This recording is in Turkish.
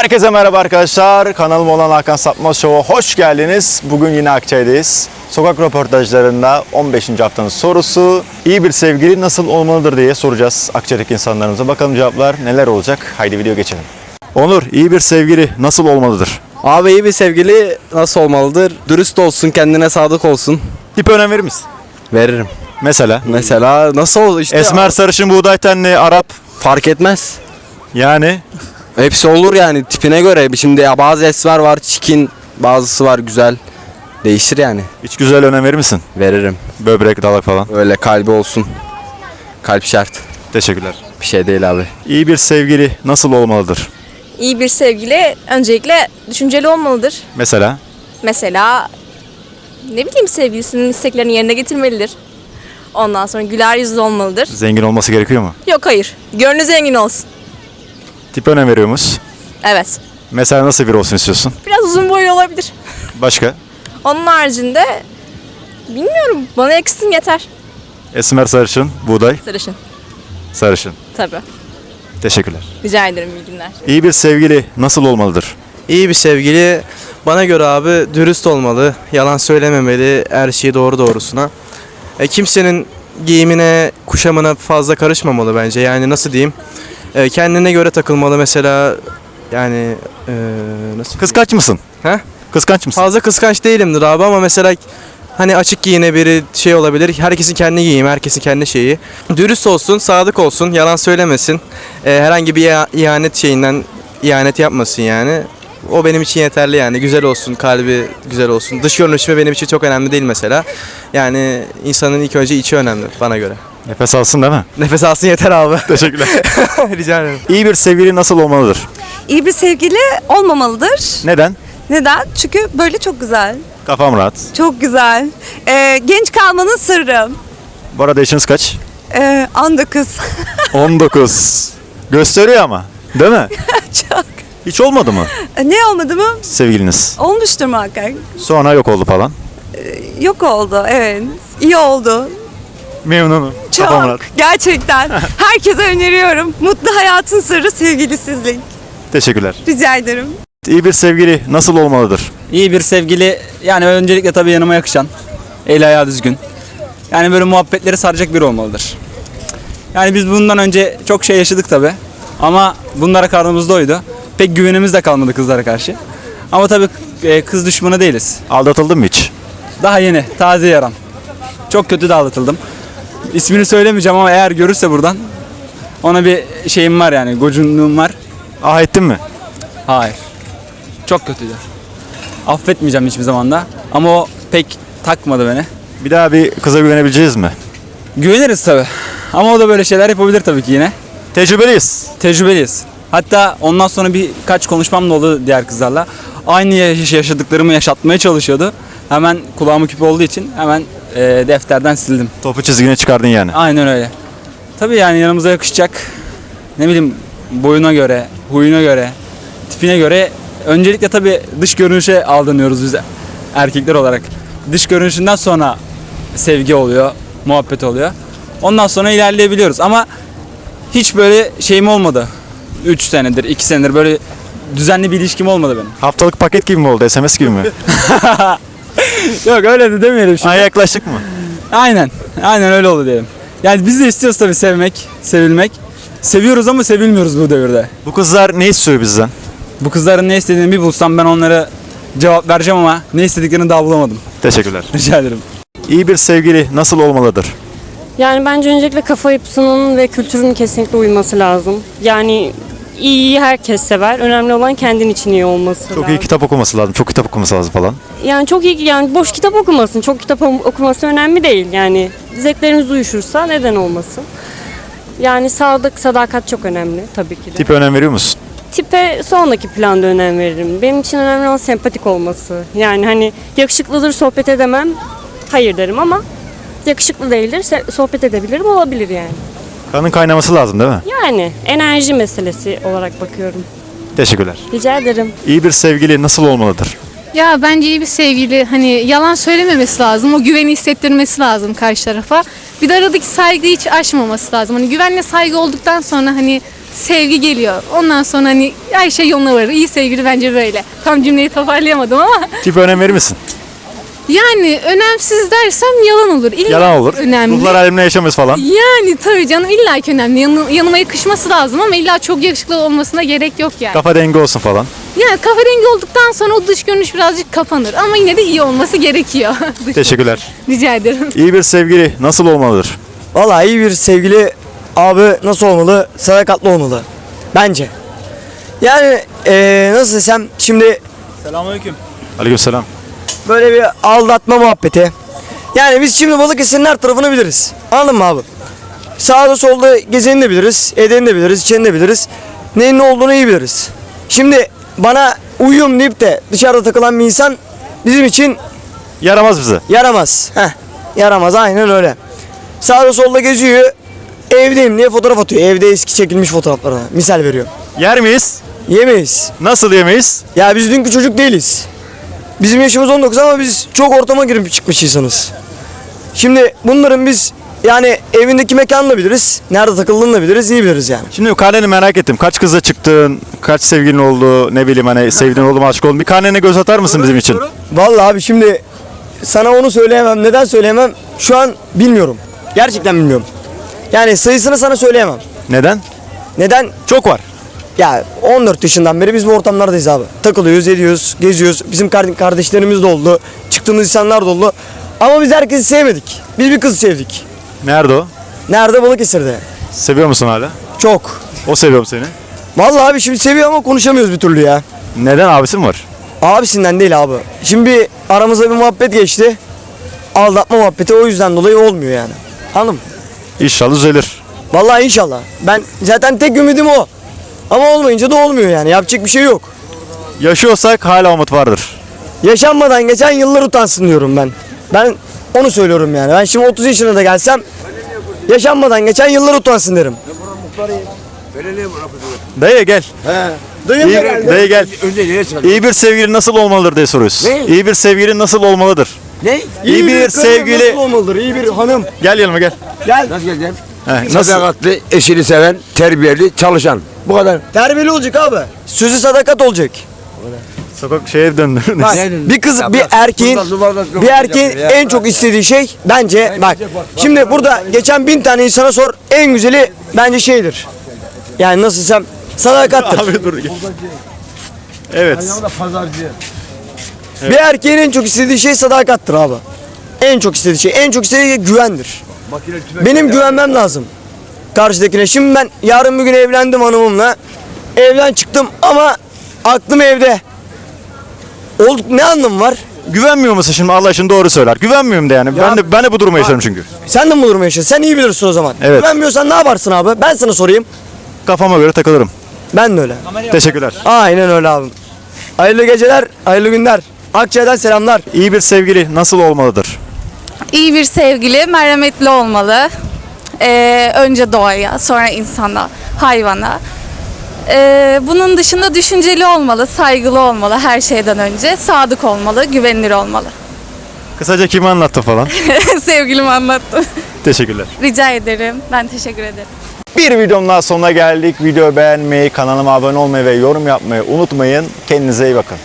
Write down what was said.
Herkese merhaba arkadaşlar. Kanalıma olan Hakan Sapmaz Show'a hoş geldiniz. Bugün yine Akçay'dayız. Sokak röportajlarında 15. haftanın sorusu iyi bir sevgili nasıl olmalıdır diye soracağız Akçay'daki insanlarımıza. Bakalım cevaplar neler olacak? Haydi video geçelim. Onur, iyi bir sevgili nasıl olmalıdır? Abi iyi bir sevgili nasıl olmalıdır? Dürüst olsun, kendine sadık olsun. Tipe önem verir misin? Veririm. Mesela? Mesela nasıl olur işte Esmer, sarışın, buğday tenli, Arap. fark etmez. Yani Hepsi olur yani tipine göre. Şimdi ya bazı esmer var çikin, bazısı var güzel. Değişir yani. hiç güzel önem verir misin? Veririm. Böbrek, dalak falan. Öyle kalbi olsun. Kalp şart. Teşekkürler. Bir şey değil abi. İyi bir sevgili nasıl olmalıdır? İyi bir sevgili öncelikle düşünceli olmalıdır. Mesela? Mesela ne bileyim sevgilisinin isteklerini yerine getirmelidir. Ondan sonra güler yüzlü olmalıdır. Zengin olması gerekiyor mu? Yok hayır. Gönlü zengin olsun. Tip önem veriyor musun? Evet. Mesela nasıl biri olsun istiyorsun? Biraz uzun boylu olabilir. Başka? Onun haricinde bilmiyorum. Bana yakışsın yeter. Esmer sarışın, buğday, Sarışın. sarışın. Tabii. Teşekkürler. Rica ederim iyi günler. İyi bir sevgili nasıl olmalıdır? İyi bir sevgili bana göre abi dürüst olmalı, yalan söylememeli, her şeyi doğru doğrusuna. E, kimsenin giyimine, kuşamına fazla karışmamalı bence. Yani nasıl diyeyim? E, kendine göre takılmalı mesela. Yani e, nasıl? Kıskanç mısın? He? Kıskanç mısın? Fazla kıskanç değilimdir abi ama mesela hani açık giyine biri şey olabilir. Herkesin kendi giyimi, herkesin kendi şeyi. Dürüst olsun, sadık olsun, yalan söylemesin. E, herhangi bir iha- ihanet şeyinden ihanet yapmasın yani. O benim için yeterli yani. Güzel olsun, kalbi güzel olsun. Dış görünüşü benim için çok önemli değil mesela. Yani insanın ilk önce içi önemli bana göre. Nefes alsın değil mi? Nefes alsın yeter abi. Teşekkürler. Rica ederim. İyi bir sevgili nasıl olmalıdır? İyi bir sevgili olmamalıdır. Neden? Neden? Çünkü böyle çok güzel. Kafam rahat. Çok güzel. Ee, genç kalmanın sırrı. Bu arada yaşınız kaç? Ee, 19. 19. Gösteriyor ama. Değil mi? çok. Hiç olmadı mı Ne olmadı mı? sevgiliniz? Olmuştur muhakkak. Sonra yok oldu falan. Yok oldu evet. İyi oldu. Memnunum. Çok. Kafam rahat. Gerçekten. Herkese öneriyorum. Mutlu hayatın sırrı sevgilisizlik. Teşekkürler. Rica ederim. İyi bir sevgili nasıl olmalıdır? İyi bir sevgili yani öncelikle tabii yanıma yakışan, el ayağı düzgün. Yani böyle muhabbetleri saracak biri olmalıdır. Yani biz bundan önce çok şey yaşadık tabii. Ama bunlara karnımız doydu. Pek güvenimiz de kalmadı kızlara karşı. Ama tabii e, kız düşmanı değiliz. Aldatıldın mı hiç? Daha yeni, taze yaram. Çok kötü de aldatıldım. İsmini söylemeyeceğim ama eğer görürse buradan ona bir şeyim var yani, gocunluğum var. Ah ettin mi? Hayır. Çok kötüydü. Affetmeyeceğim hiçbir zaman da. Ama o pek takmadı beni. Bir daha bir kıza güvenebileceğiz mi? Güveniriz tabi. Ama o da böyle şeyler yapabilir tabii ki yine. Tecrübeliyiz. Tecrübeliyiz. Hatta ondan sonra birkaç konuşmam da oldu diğer kızlarla. Aynı yaş- yaşadıklarımı yaşatmaya çalışıyordu. Hemen kulağımı küpe olduğu için hemen e, defterden sildim. Topu çizgine çıkardın yani. Aynen öyle. Tabii yani yanımıza yakışacak. Ne bileyim boyuna göre, huyuna göre, tipine göre öncelikle tabii dış görünüşe aldanıyoruz biz erkekler olarak. Dış görünüşünden sonra sevgi oluyor, muhabbet oluyor. Ondan sonra ilerleyebiliyoruz ama hiç böyle şeyim olmadı. 3 senedir, 2 senedir böyle düzenli bir ilişkim olmadı benim. Haftalık paket gibi mi oldu? SMS gibi mi? Yok öyle de demeyelim şimdi. Ay yaklaştık mı? Aynen. Aynen öyle oldu diyelim. Yani biz de istiyoruz tabii sevmek, sevilmek. Seviyoruz ama sevilmiyoruz bu devirde. Bu kızlar ne istiyor bizden? Bu kızların ne istediğini bir bulsam ben onlara cevap vereceğim ama ne istediklerini daha bulamadım. Teşekkürler. Rica ederim. İyi bir sevgili nasıl olmalıdır? Yani bence öncelikle kafa yapısının ve kültürünün kesinlikle uyması lazım. Yani iyiyi herkes sever. Önemli olan kendin için iyi olması Çok lazım. iyi kitap okuması lazım. Çok kitap okuması lazım falan. Yani çok iyi yani boş kitap okumasın. Çok kitap okuması önemli değil. Yani zevklerimiz uyuşursa neden olmasın? Yani sadık, sadakat çok önemli tabii ki de. Tipe önem veriyor musun? Tipe sonraki planda önem veririm. Benim için önemli olan sempatik olması. Yani hani yakışıklıdır sohbet edemem. Hayır derim ama yakışıklı değildir sohbet edebilirim olabilir yani. Kanın kaynaması lazım değil mi? Yani enerji meselesi olarak bakıyorum. Teşekkürler. Rica ederim. İyi bir sevgili nasıl olmalıdır? Ya bence iyi bir sevgili hani yalan söylememesi lazım. O güveni hissettirmesi lazım karşı tarafa. Bir de aradaki saygıyı hiç aşmaması lazım. Hani güvenle saygı olduktan sonra hani sevgi geliyor. Ondan sonra hani her şey yoluna varır. İyi sevgili bence böyle. Tam cümleyi toparlayamadım ama Tip önem verir misin? Yani önemsiz dersem yalan olur. İlla Yalan olur. Önemli. Ruhlar alemine yaşamıyoruz falan. Yani tabii canım illa ki önemli. Yanı- yanıma yakışması lazım ama illa çok yakışıklı olmasına gerek yok yani. Kafa dengi olsun falan. Yani kafa rengi olduktan sonra o dış görünüş birazcık kapanır. Ama yine de iyi olması gerekiyor. Teşekkürler. Rica ederim. İyi bir sevgili nasıl olmalıdır? Vallahi iyi bir sevgili abi nasıl olmalı? Sadakatli olmalı. Bence. Yani eee, nasıl desem şimdi Aleykümselam. Böyle bir aldatma muhabbeti. Yani biz şimdi Balıkesir'in her tarafını biliriz. Anladın mı abi? Sağda solda gezeni de biliriz, edeni de biliriz, içeni de biliriz. Neyin ne olduğunu iyi biliriz. Şimdi bana uyum deyip de dışarıda takılan bir insan bizim için Yaramaz bize. Yaramaz. Heh. Yaramaz aynen öyle. Sağda solda geziyor. Evdeyim diye fotoğraf atıyor. Evde eski çekilmiş fotoğraflarına. Misal veriyor. Yer miyiz? Yemeyiz. Nasıl yemeyiz? Ya biz dünkü çocuk değiliz. Bizim yaşımız 19 ama biz çok ortama girip çıkmış insanız. Şimdi bunların biz yani evindeki mekanını da biliriz. Nerede takıldığını da biliriz. iyi biliriz yani. Şimdi karneni merak ettim. Kaç kızla çıktın? Kaç sevgilin oldu? Ne bileyim hani sevdiğin oldu mu aşık oldun? Bir karnene göz atar mısın bizim için? Vallahi abi şimdi sana onu söyleyemem. Neden söyleyemem? Şu an bilmiyorum. Gerçekten bilmiyorum. Yani sayısını sana söyleyemem. Neden? Neden? Çok var. Ya 14 yaşından beri biz bu ortamlardayız abi. Takılıyoruz, ediyoruz, geziyoruz. Bizim kar- kardeşlerimiz de oldu. Çıktığımız insanlar da oldu. Ama biz herkesi sevmedik. Biz bir kızı sevdik. Nerede o? Nerede? Balıkesir'de. Seviyor musun hala? Çok. O seviyor mu seni? Vallahi abi şimdi seviyor ama konuşamıyoruz bir türlü ya. Neden abisi mi var? Abisinden değil abi. Şimdi bir aramızda bir muhabbet geçti. Aldatma muhabbeti o yüzden dolayı olmuyor yani. Hanım. İnşallah düzelir. Vallahi inşallah. Ben zaten tek ümidim o. Ama olmayınca da olmuyor yani. Yapacak bir şey yok. Yaşıyorsak hala umut vardır. Yaşanmadan geçen yıllar utansın diyorum ben. Ben onu söylüyorum yani. Ben şimdi 30 yaşına da gelsem yaşanmadan geçen yıllar utansın derim. Dayı gel. Duyuyor İyi, musun? dayı gel. İyi bir sevgili nasıl olmalıdır diye soruyoruz. İyi bir sevgili nasıl olmalıdır? Ne? İyi bir kadın sevgili- Nasıl olmalıdır? İyi bir hanım. Gel yanıma gel. Gel. Nasıl geleceğim? He, nasıl? Sadakatli, eşini seven, terbiyeli, çalışan. Bu kadar. Terbiyeli olacak abi. Sözü sadakat olacak. Sokak şeye döndünüz. Bak, bir kız bir erkeğin bir erkeğin en çok istediği şey bence bak şimdi burada geçen bin tane insana sor en güzeli bence şeydir. Yani nasıl desem sadakattır. Abi dur gel. Evet. Bir erkeğin en çok istediği şey sadakattır abi. En çok istediği şey, en çok istediği şey güvendir. Benim güvenmem lazım karşıdakine. Şimdi ben yarın bir gün evlendim hanımımla. Evden çıktım ama aklım evde. Olduk ne anlamı var? Güvenmiyor musun şimdi Allah için doğru söyler. Güvenmiyorum da yani. Ben de ben de bu durumu yaşarım çünkü. Sen de mi bu durumu yaşadın? Sen iyi bilirsin o zaman. Evet. Güvenmiyorsan ne yaparsın abi? Ben sana sorayım. Kafama göre takılırım. Ben de öyle. Teşekkürler. Aynen öyle abim. Hayırlı geceler, hayırlı günler. Akçay'dan selamlar. İyi bir sevgili nasıl olmalıdır? İyi bir sevgili, merhametli olmalı. Ee, önce doğaya, sonra insana, hayvana. Ee, bunun dışında düşünceli olmalı, saygılı olmalı her şeyden önce. Sadık olmalı, güvenilir olmalı. Kısaca kimi anlattın falan. Sevgilimi anlattım. Teşekkürler. Rica ederim. Ben teşekkür ederim. Bir videonun daha sonuna geldik. Video beğenmeyi, kanalıma abone olmayı ve yorum yapmayı unutmayın. Kendinize iyi bakın.